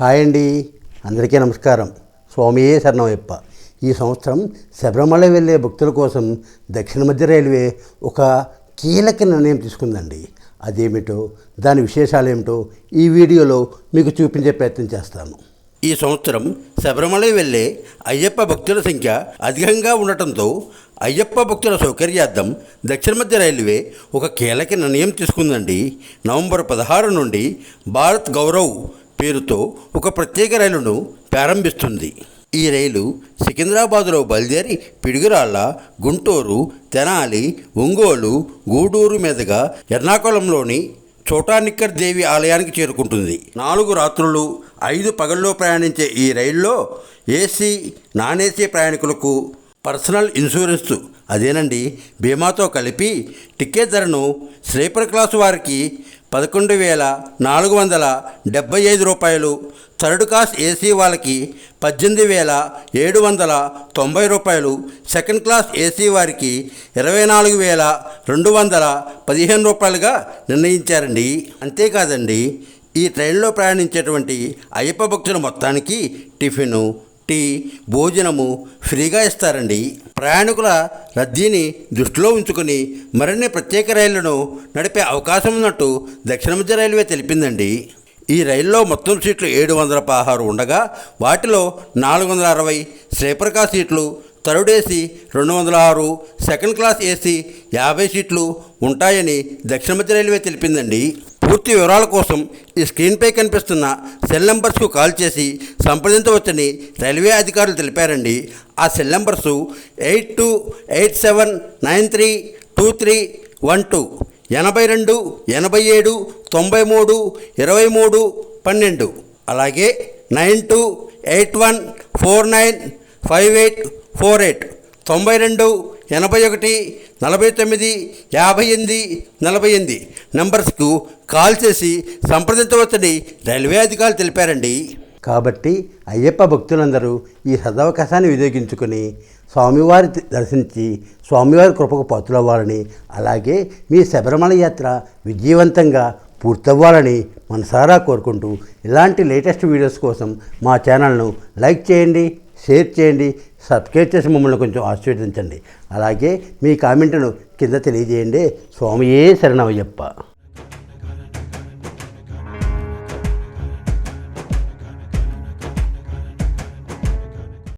Hi అండి. అందరికీ నమస్కారం. స్వామియే శరణమయ్యప్ప. ఈ సంవత్సరం శబరిమల వెళ్ళే భక్తుల కోసం దక్షిణ మధ్య రైల్వే ఒక కీలక నిర్ణయం తీసుకుందండి. అదేమిటో దాని విశేషాలు ఏమిటో ఈ వీడియోలో మీకు చూపించే ప్రయత్నం చేస్తాను. ఈ సంవత్సరం శబరిమల వెళ్ళే అయ్యప్ప భక్తుల సంఖ్య అధికంగా ఉండటంతో అయ్యప్ప భక్తుల సౌకర్యార్థం దక్షిణ మధ్య రైల్వే ఒక కీలక నిర్ణయం తీసుకుందండి. నవంబర్ పదహారు నుండి భారత్ గౌరవ్ పేరుతో ఒక ప్రత్యేక రైలును ప్రారంభిస్తుంది. ఈ రైలు సికింద్రాబాదులో బయలుదేరి పిడుగురాళ్ళ గుంటూరు తెనాలి ఒంగోలు గూడూరు మీదుగా ఎర్నాకుళంలోని చోటానిక్కర్ దేవి ఆలయానికి చేరుకుంటుంది. నాలుగు రాత్రులు ఐదు పగల్లో ప్రయాణించే ఈ రైల్లో ఏసీ నాన్ ఏసీ ప్రయాణికులకు పర్సనల్ ఇన్సూరెన్స్. అదేనండి బీమాతో కలిపి టికెట్ ధరను స్లీపర్ క్లాస్ వారికి పదకొండు వేల నాలుగు వందల డెబ్బై ఐదు రూపాయలు. థర్డ్ క్లాస్ ఏసీ వాళ్ళకి పద్దెనిమిది వేల ఏడు వందల తొంభై రూపాయలు. సెకండ్ క్లాస్ ఏసీ వారికి ఇరవై నాలుగు వేల రెండు వందల పదిహేను రూపాయలుగా నిర్ణయించారండి. అంతేకాదండి ఈ ట్రైన్లో ప్రయాణించేటువంటి అయ్యప్ప భక్తుల మొత్తానికి టిఫిను టీ భోజనము ఫ్రీగా ఇస్తారండి. ప్రయాణికుల రద్దీని దృష్టిలో ఉంచుకొని మరిన్ని ప్రత్యేక రైళ్ళను నడిపే అవకాశం ఉన్నట్టు దక్షిణ మధ్య రైల్వే తెలిపిందండి. ఈ రైల్లో మొత్తం సీట్లు ఏడు వందల పదహారు ఉండగా వాటిలో నాలుగు వందల అరవై స్లీపర్ సీట్లు థర్డ్ ఏసీ రెండు వందల ఆరు సెకండ్ క్లాస్ ఏసీ యాభై సీట్లు ఉంటాయని దక్షిణ మధ్య రైల్వే తెలిపిందండి. పూర్తి వివరాల కోసం ఈ స్క్రీన్పై కనిపిస్తున్న సెల్ నెంబర్స్కు కాల్ చేసి సంప్రదించవచ్చని రైల్వే అధికారులు తెలిపారండి. ఆ cell numbers eight two eight seven nine three two three one two ఎనభై రెండు ఎనభై ఏడు తొంభై మూడు ఇరవై మూడు పన్నెండు అలాగే nine two eight one four nine five eight four eight తొంభై రెండు ఎనభై ఒకటి నలభై తొమ్మిది యాభై ఎనిమిది నలభై ఎనిమిది. నంబర్స్కు కాల్ చేసి సంప్రదించవచ్చని రైల్వే అధికారులు తెలిపారండి. కాబట్టి అయ్యప్ప భక్తులందరూ ఈ సదవకాశాన్ని వినియోగించుకుని స్వామివారి దర్శించి స్వామివారి కృపకు పాత్రవ్వాలని అలాగే మీ శబరిమల యాత్ర విజయవంతంగా పూర్తవ్వాలని మనసారా కోరుకుంటూ ఇలాంటి లేటెస్ట్ వీడియోస్ కోసం మా ఛానల్ను లైక్ చేయండి షేర్ చేయండి సబ్స్క్రైబ్ చేసి మమ్మల్ని కొంచెం ఆశీర్వదించండి. అలాగే మీ కామెంట్ను కింద తెలియజేయండి. స్వామియే శరణమయ్యప్ప.